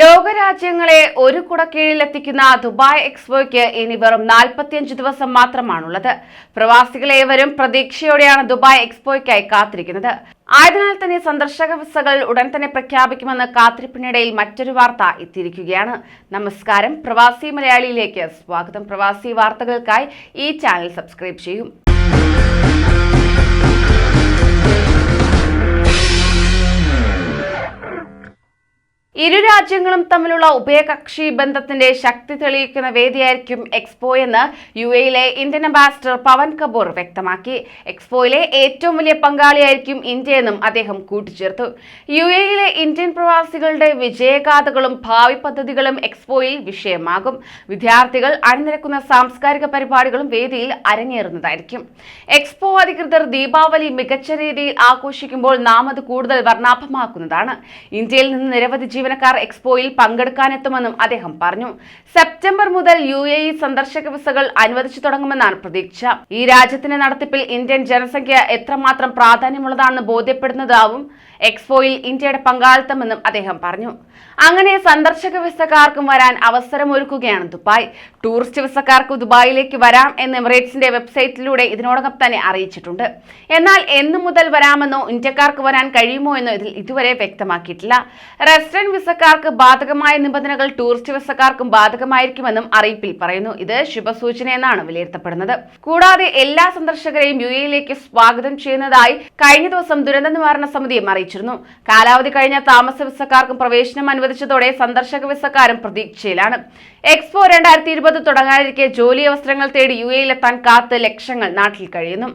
ലോകരാജ്യങ്ങളെ ഒരു കുടക്കീഴിലെത്തിക്കുന്ന ദുബായ് എക്സ്പോയ്ക്ക് ഇനി വെറും നാൽപ്പത്തിയഞ്ച് ദിവസം മാത്രമാണുള്ളത്. പ്രവാസികളേവരും പ്രതീക്ഷയോടെയാണ് ദുബായ് എക്സ്പോയ്ക്കായി കാത്തിരിക്കുന്നത്. ആയതിനാൽ തന്നെ സന്ദർശക വിസകൾ ഉടൻ തന്നെ പ്രഖ്യാപിക്കുമെന്ന് കാത്തിരിപ്പിനിടയിൽ മറ്റൊരു വാർത്ത എത്തിയിരിക്കുകയാണ്. നമസ്കാരം. പ്രവാസി മലയാളിയിലേക്ക് സ്വാഗതം. പ്രവാസി വാർത്തകൾക്കായി ഈ ചാനൽ സബ്സ്ക്രൈബ് ചെയ്യും. ഇരു രാജ്യങ്ങളും തമ്മിലുള്ള ഉഭയകക്ഷി ബന്ധത്തിന്റെ ശക്തി തെളിയിക്കുന്ന വേദിയായിരിക്കും എക്സ്പോ എന്ന് യു എയിലെ ഇന്ത്യൻ അംബാസിഡർ പവൻ കപൂർ വ്യക്തമാക്കി. എക്സ്പോയിലെ ഏറ്റവും വലിയ പങ്കാളിയായിരിക്കും ഇന്ത്യയെന്നും അദ്ദേഹം കൂട്ടിച്ചേർത്തു. യു എയിലെ ഇന്ത്യൻ പ്രവാസികളുടെ വിജയഗാഥകളും ഭാവി പദ്ധതികളും എക്സ്പോയിൽ വിഷയമാകും. വിദ്യാർത്ഥികൾ അണിനിരക്കുന്ന സാംസ്കാരിക പരിപാടികളും വേദിയിൽ അരങ്ങേറുന്നതായിരിക്കും. എക്സ്പോ അധികൃതർ ദീപാവലി മികച്ച രീതിയിൽ ആഘോഷിക്കുമ്പോൾ നാം അത് കൂടുതൽ വർണാഭമാക്കുന്നതാണ്. ഇന്ത്യയിൽ നിന്ന് നിരവധി ജീവനക്കാർ എക്സ്പോയിൽ പങ്കെടുക്കാനെത്തുമെന്നും അദ്ദേഹം പറഞ്ഞു. സെപ്റ്റംബർ മുതൽ യു എ ഇ സന്ദർശക വിസകൾ അനുവദിച്ചു തുടങ്ങുമെന്നാണ് പ്രതീക്ഷ. ഈ രാജ്യത്തിന്റെ നടത്തിപ്പിൽ ഇന്ത്യൻ ജനസംഖ്യ എത്രമാത്രം പ്രാധാന്യമുള്ളതാണെന്ന് ബോധ്യപ്പെടുന്നതാവും എക്സ്പോയിൽ ഇന്ത്യയുടെ പങ്കാളിത്തമെന്നും അദ്ദേഹം പറഞ്ഞു. അങ്ങനെ സന്ദർശക വിസക്കാർക്കും വരാൻ അവസരമൊരുക്കുകയാണ് ദുബായ്. ടൂറിസ്റ്റ് വിസക്കാർക്ക് ദുബായിലേക്ക് വരാം എന്ന് എമിറേറ്റ്സിന്റെ വെബ്സൈറ്റിലൂടെ ഇതിനോടകം തന്നെ അറിയിച്ചിട്ടുണ്ട്. എന്നാൽ എന്നു മുതൽ വരാമെന്നോ ഇന്ത്യക്കാർക്ക് വരാൻ കഴിയുമോ എന്നോ ഇതിൽ ഇതുവരെ വ്യക്തമാക്കിയിട്ടില്ല. റെസിഡന്റ് വിസക്കാർക്ക് ബാധകമായ നിബന്ധനകൾ ടൂറിസ്റ്റ് വിസക്കാർക്കും ബാധകമായിരിക്കുമെന്നും അറിയിപ്പിൽ പറയുന്നു. ഇത് ശുഭസൂചനയെന്നാണ് വിലയിരുത്തപ്പെടുന്നത്. കൂടാതെ എല്ലാ സന്ദർശകരെയും യു എയിലേക്ക് സ്വാഗതം ചെയ്യുന്നതായി കഴിഞ്ഞ ദിവസം ദുരന്ത നിവാരണ സമിതിയും അറിയിച്ചിരുന്നു. കാലാവധി കഴിഞ്ഞ താമസ വിസക്കാർക്കും പ്രവേശനം അനുവദിച്ചതോടെ സന്ദർശക വിസക്കാരും പ്രതീക്ഷയിലാണ്. എക്സ്പോ രണ്ടായിരത്തി ഇരുപത് തുടങ്ങാനിരിക്കെ ജോലി അവസരങ്ങൾ തേടി യു എയിലെത്താൻ കാത്ത് ലക്ഷങ്ങൾ നാട്ടിൽ കഴിയുന്നു.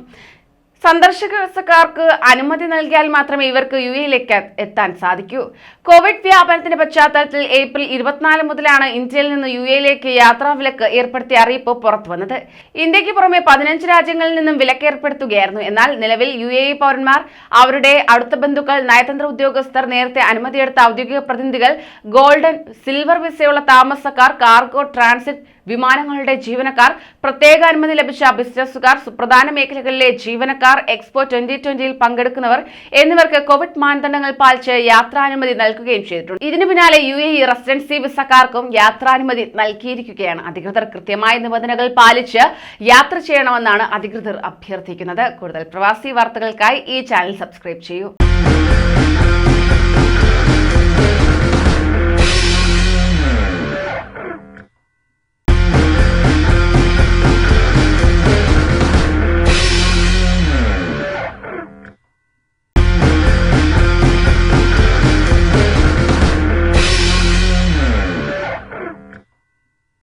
സന്ദർശക വിസക്കാർക്ക് അനുമതി നൽകിയാൽ മാത്രമേ ഇവർക്ക് യു എയിലേക്ക് എത്താൻ സാധിക്കൂ. കോവിഡ് വ്യാപനത്തിന്റെ പശ്ചാത്തലത്തിൽ ഏപ്രിൽ ഇരുപത്തിനാല് മുതലാണ് ഇന്ത്യയിൽ നിന്ന് യു എയിലേക്ക് യാത്രാ വിലക്ക് ഏർപ്പെടുത്തിയ അറിയിപ്പ് പുറത്തുവന്നത്. ഇന്ത്യയ്ക്ക് പുറമെ പതിനഞ്ച് രാജ്യങ്ങളിൽ നിന്നും വിലക്ക് ഏർപ്പെടുത്തുകയായിരുന്നു. എന്നാൽ നിലവിൽ യു എ പൗരന്മാർ അവരുടെ അടുത്ത ബന്ധുക്കൾ നയതന്ത്ര ഉദ്യോഗസ്ഥർ നേരത്തെ അനുമതിയെടുത്ത ഔദ്യോഗിക പ്രതിനിധികൾ ഗോൾഡൻ സിൽവർ വിസയുള്ള താമസക്കാർ കാർഗോ ട്രാൻസിറ്റ് വിമാനങ്ങളുടെ ജീവനക്കാർ പ്രത്യേക അനുമതി ലഭിച്ച ബിസിനസ്സുകാർ സുപ്രധാന മേഖലകളിലെ ജീവനക്കാർ എക്സ്പോ ട്വന്റി ട്വന്റിയിൽ പങ്കെടുക്കുന്നവർ എന്നിവർക്ക് കോവിഡ് മാനദണ്ഡങ്ങൾ പാലിച്ച് യാത്രാനുമതി നൽകുകയും ചെയ്തിട്ടുണ്ട്. ഇതിനു പിന്നാലെ യു എ ഇ റെസിഡൻസി വിസക്കാർക്കും യാത്രാനുമതി നൽകിയിരിക്കുകയാണ്. അധികൃതർ കൃത്യമായ നിബന്ധനകൾ പാലിച്ച് യാത്ര ചെയ്യണമെന്നാണ് അധികൃതർ അഭ്യർത്ഥിക്കുന്നത്. കൂടുതൽ പ്രവാസി വാർത്തകൾക്കായി ഈ ചാനൽ സബ്സ്ക്രൈബ് ചെയ്യൂ.